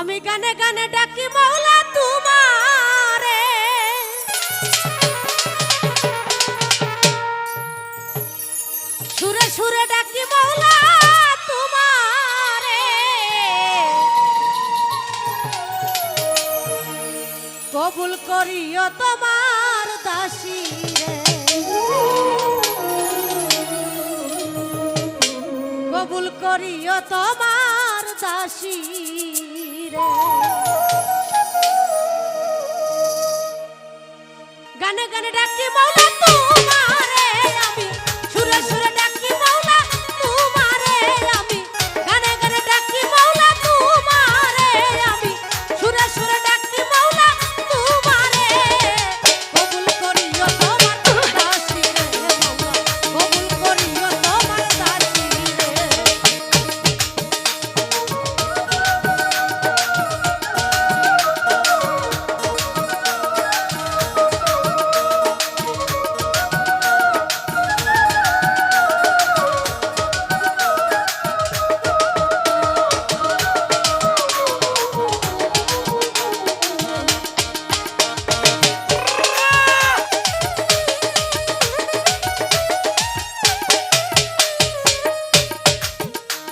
আমি গানে গানে ডাকি মাওলা তোমার। সুরে সুরে ডাকি মাওলা তোমারে। কবুল করিও তোমার দাসী কবুল করিও তোমার দাসী রে। গানে গানে ডাকি মাওলা তুই।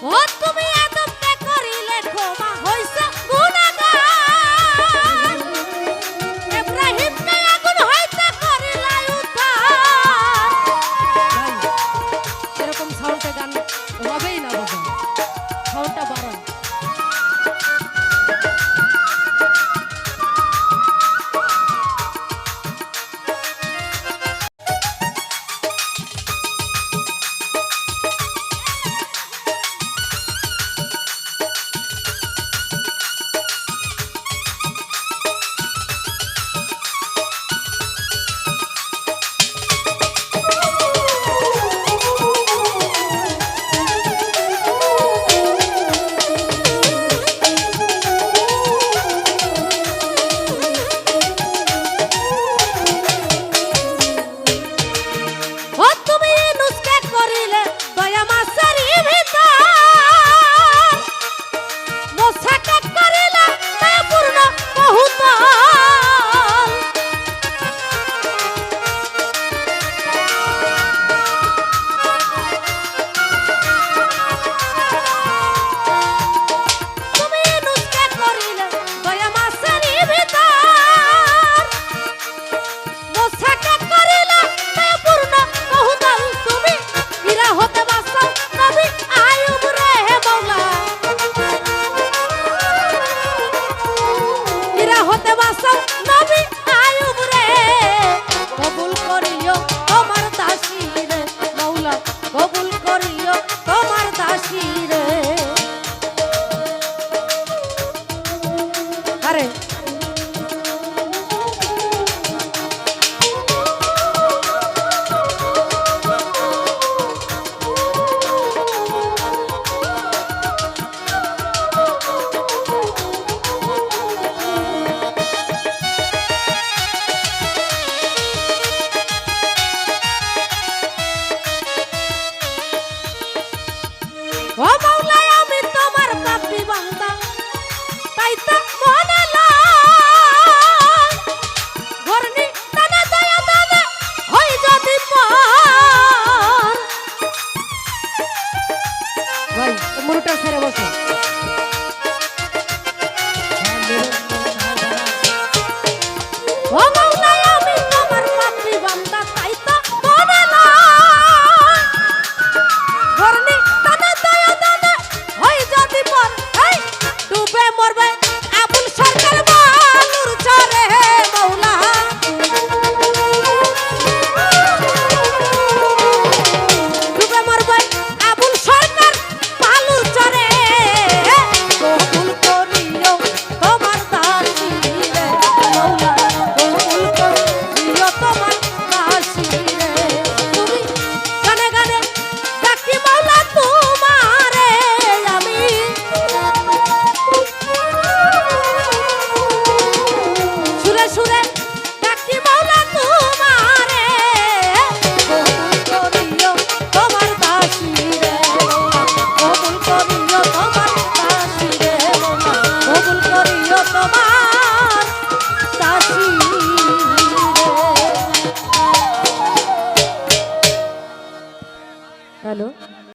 What?